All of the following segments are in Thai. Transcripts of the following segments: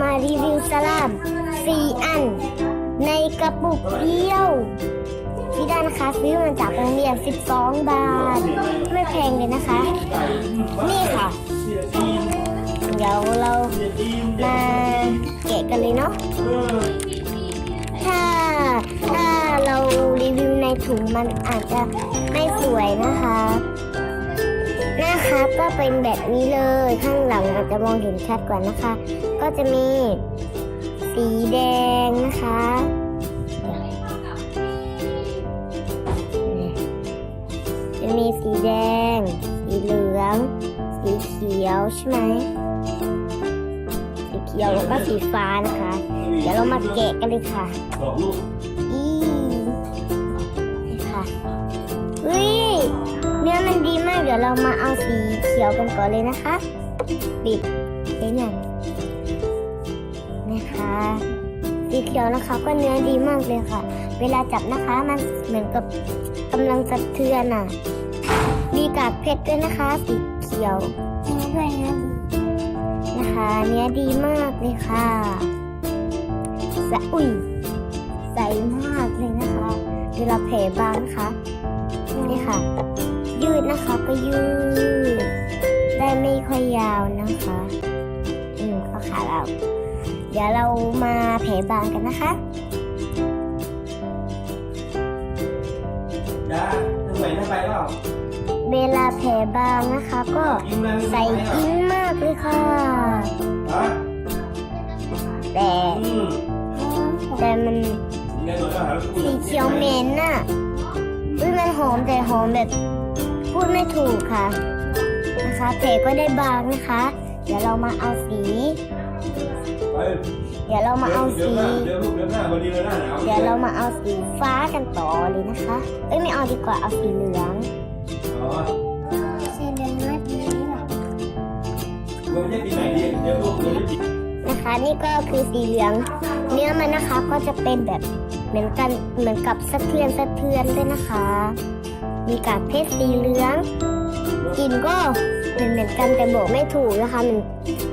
มารีวิวสลาม4อัน ในกระปุกเดียวที่ด้านะคะซื้อมาจากโรงเรียน 12 บาท ไม่แพงเลยนะคะ นี่ค่ะ เดี๋ยวเรามาแกะกันเลยเนาะถ้าถ้าเรารีวิวในถุงมันอาจจะไม่สวยนะคะ นะคะก็เป็นแบบนี้เลยข้างหลังอาจจะมองเห็นชัดกว่านะคะ ก็จะมีสีแดงนะคะจะมีสีแดง สีเหลือง สีเขียวใช่ไหมสีเขียวแล้วก็สีฟ้านะคะ เดี๋ยวเรามาแกะกันเลยค่ะบอกลูกอีนี่ค่ะเฮ้ย เรามาเอาสีเขียวกันก่อนเลยนะคะปิดเป็นอย่างนะคะสีเขียวนะคะก็เนื้อดีมากเลยค่ะ เวลาจับนะคะมันเหมือนกับกำลังสะเทือนอะ มีกากเพชรด้วยนะคะ สีเขียวด้วยนะนะคะเนื้อดีมากเลยค่ะสะอุ้ยใสมากเลยนะคะ เวลาแผลบางนะคะนี่ค่ะ ดนะคะ ก็ยืด ได้ไม่ค่อยยาวนะคะ อืมก็ขาเรา เดี๋ยวเรามาแผลบางกันนะคะจ้าทำไมถ้าไปเปล่าเวลาแผลบางนะคะ ก็กินมาใสกิ้งมากเลยค่ะ ฮะแต่ อืมแต่มันเงี้ยตัวอาหารกูสีเขียวเหม็นน่ะอุ้ยมันหอมแต่หอมแบบ พูดไม่ถูกค่ะ นะคะแผลก็ได้บางนะคะ เดี๋ยวเรามาเอาสี ไปเดี๋ยวเรามาเอาเดี๋ยวสีหน้าเดี๋ยวลูกเดี๋ยวหน้าพอดีเลยหน้าหนาวเดี๋ยวเรามาเอาสีฟ้ากันต่อเลยนะคะ เอ้ยไม่เอาดีกว่าเอาสีเหลือง อ๋อสีเหลืองไม่ดีหรอเดี๋ยวจะปีไหนดีเดี๋ยวลูกเดี๋ยวจะปีนะคะ นี่ก็คือสีเหลือง เนื้อมันนะคะก็จะเป็นแบบเหมือนกันเหมือนกับสะเทือนสะเทือนด้วยนะคะ มีกากเพชรสีเหลืองกลิ่นก็เหมือนเหมือนกันแต่บอกไม่ถูกนะคะมัน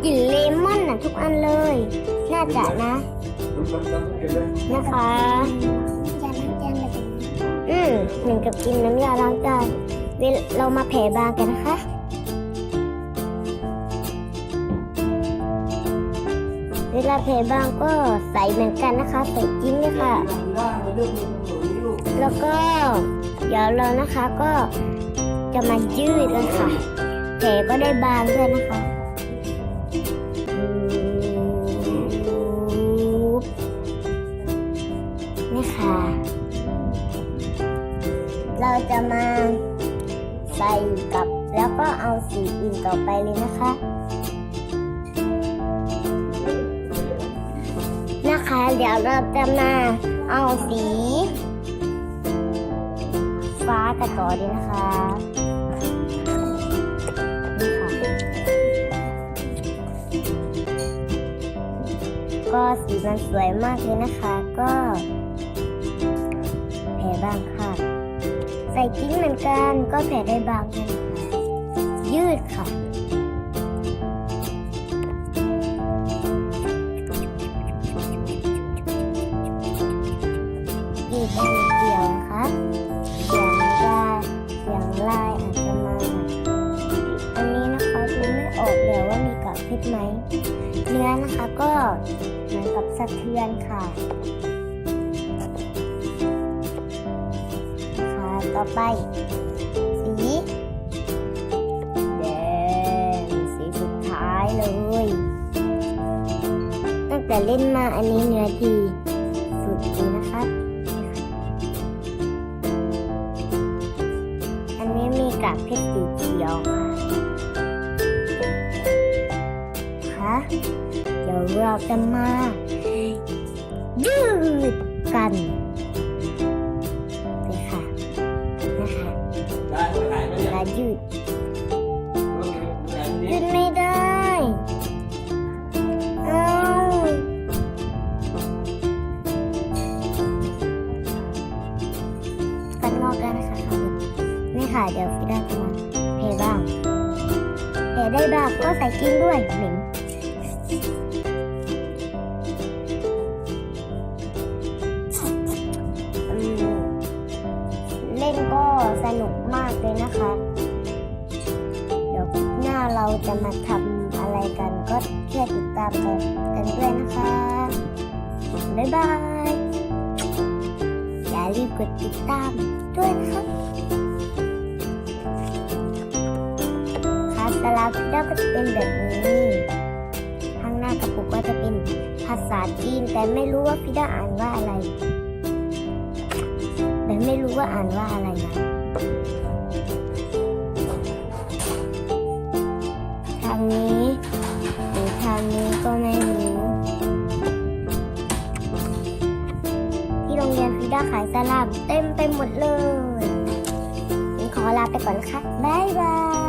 กลิ่นเลมอนน่ะทุกอันเลย น่าจะนะนมันต้องเก็บเลยนะคะอืมเหมือนกับกินน้ำยาล้างจานเวเรามาแผ่บางกันนะคะ ลาแผ่บางก็ใส่เหมือนกันนะคะใส่จิ้มเลยค่ะ แล้วก็เดี๋ยวเรานะคะก็จะมายืดเลยค่ะแผลก็ได้บางด้วยนะคะนี่ค่ะ เราจะมาใส่กับแล้วก็เอาสีอื่นต่อไปเลยนะคะ นะคะ เดี๋ยวเราจะมาเอาสี ฟ้ากันต่อดีนะคะนี่ค่ะก็สีมันสวยมากเลยนะคะ ก็แผลบางค่ะ ใส่กิ้งเหมือนกันก็แผลได้บางยืดค่ะ มีกับพิษไหม เนื้อนะคะก็เหมือนกับสะเทือนค่ะนะคะต่อไป สีแดงสีสุดท้ายเลย ตั้งแต่เล่นมาอันนี้เนื้อดีสุดดีนะคะอันนี้มีกากเพชรสีเขียวค่ะ เราจะมายืดกันเลยค่ะนะคะได้ไหนไม่ได้ลายืดแหยืดไม่ได้เอากันงอกกันนะคะค่ะนี่ค่ะเดี๋ยวฟิด้าจะมาเพบ้างเพได้บ้างก็ใส่กิ้งด้วยเหม็น เราจะมาทำอะไรกันก็แค่ติดตามกันกันด้วยนะคะ บ๊ายบาย อย่าลืมกดติดตามด้วยนะคะค่ะสลากก็จะเป็นแบบนี้ข้างหน้ากระปุกก็จะเป็นภาษาจีน แต่ไม่รู้ว่าพิดาอ่านว่าอะไร แต่ไม่รู้ว่าอ่านว่าอะไรนะ และขายสลามเต็มไปหมดเลยขอลาไปก่อนค่ะ บ๊ายบาย